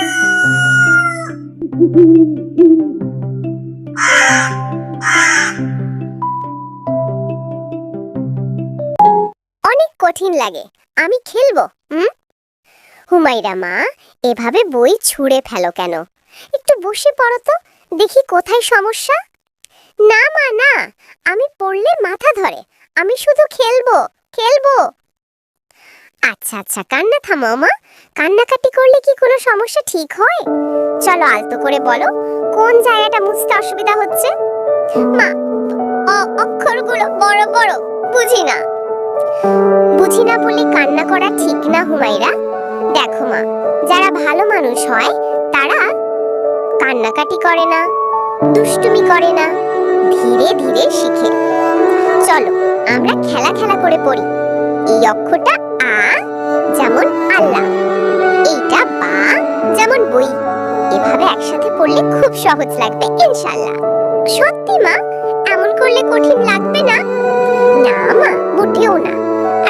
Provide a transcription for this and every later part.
অনেক কঠিন লাগে। আমি খেলব, হুম? হুমাইরা মা, এভাবে বই ছুঁড়ে ফেলো কেন? একটু বসে পড়ো তো, দেখি কোথায় সমস্যা। না মা, না, আমি পড়লে মাথা ধরে। আমি শুধু খেলব খেলব। আচ্ছা আচ্ছা কান্না থামাও মা। কান্নাকাটি করলে কি কোনো সমস্যা ঠিক হয়? চলো আলতো করে বলো, কোন জায়গাটা মুছতে অসুবিধা হচ্ছে? মা অক্ষরগুলো বড় বড়, বুঝি না। বুঝি না বলে কান্না করা ঠিক না হুমাইরা দেখো মা, যারা ভালো মানুষ হয়, তারা কান্নাকাটি করে না, দুষ্টুমি করে না, ধীরে ধীরে শিখে। চলো, আমরা খেলা খেলা করে পড়ি। এই অক্ষরটা যেমন এইটা বা যেমন বই, এভাবে একসাথে পড়লে খুব সহজ লাগবে, ইনশাআল্লাহ। সত্যি মা, এমন করলে কঠিন লাগবে না? না মা, মোটেও না।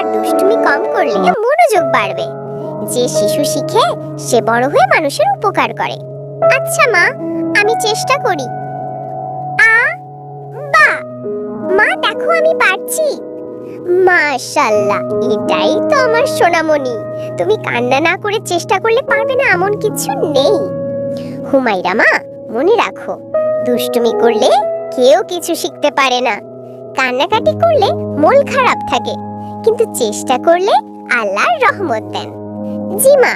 আর দুষ্টুমি কম করলে মনোযোগ বাড়বে। যে শিশু শিখে, সে বড় হয়ে মানুষের উপকার করে। আচ্ছা মা, আমি চেষ্টা করি। আ, বা, মা, দেখো আমি পারছি। মাশাল্লাহ, এটাই তো আমার সোনামণি। তুমি কান্না না করে চেষ্টা করলে পারবে না, এমন কিছু নেই। হুমাইরা মা, মনে রাখো, দুষ্টুমি করলে কেউ কিছু শিখতে পারে না। কান্নাকাটি করলে মন খারাপ থাকে, কিন্তু চেষ্টা করলে আল্লাহর রহমত দেন। জি মা,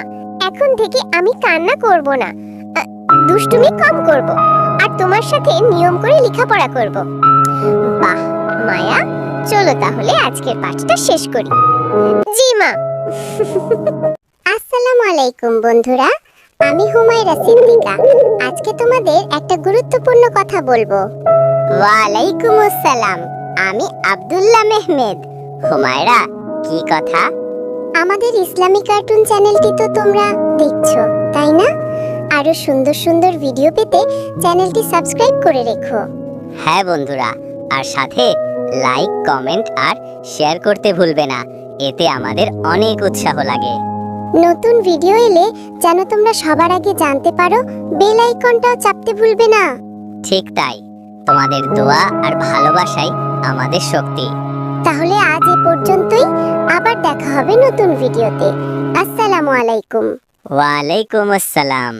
এখন থেকে আমি কান্না করব না দুষ্টুমি কম করব, আর তোমার সাথে নিয়ম করে লেখাপড়া করব। বাহ, মায়া। চলো তাহলে আজকের পাঠটা শেষ করি। জি, মা। আসসালামু আলাইকুম, বন্ধুরা। আমি হুমায়রা সিদ্দিকা আজকে তোমাদের একটা গুরুত্বপূর্ণ কথা বলব। ওয়ালাইকুম আসসালাম। আমি আব্দুল্লাহ মেহমেদ। হুমায়রা, কি কথা? আমাদের ইসলামিক কার্টুন চ্যানেলটি তো তোমরা দেখছ, তাই না? আরও সুন্দর সুন্দর ভিডিও পেতে চ্যানেলটি সাবস্ক্রাইব করে রেখো। হ্যাঁ বন্ধুরা। আর সাথে লাইক কমেন্ট আর শেয়ার করতে ভুলবে না। এতে আমাদের অনেক উৎসাহ লাগে। নতুন ভিডিও এলে যেন তোমরা সবার আগে জানতে পারো বেল আইকনটাও চাপতে ভুলবে না। ঠিক তাই। তোমাদের দোয়া আর ভালোবাসাই আমাদের শক্তি। তাহলে আজ এ পর্যন্তই। আবার দেখা হবে নতুন ভিডিওতে আসসালামু আলাইকুম। ওয়ালাইকুম আসসালাম।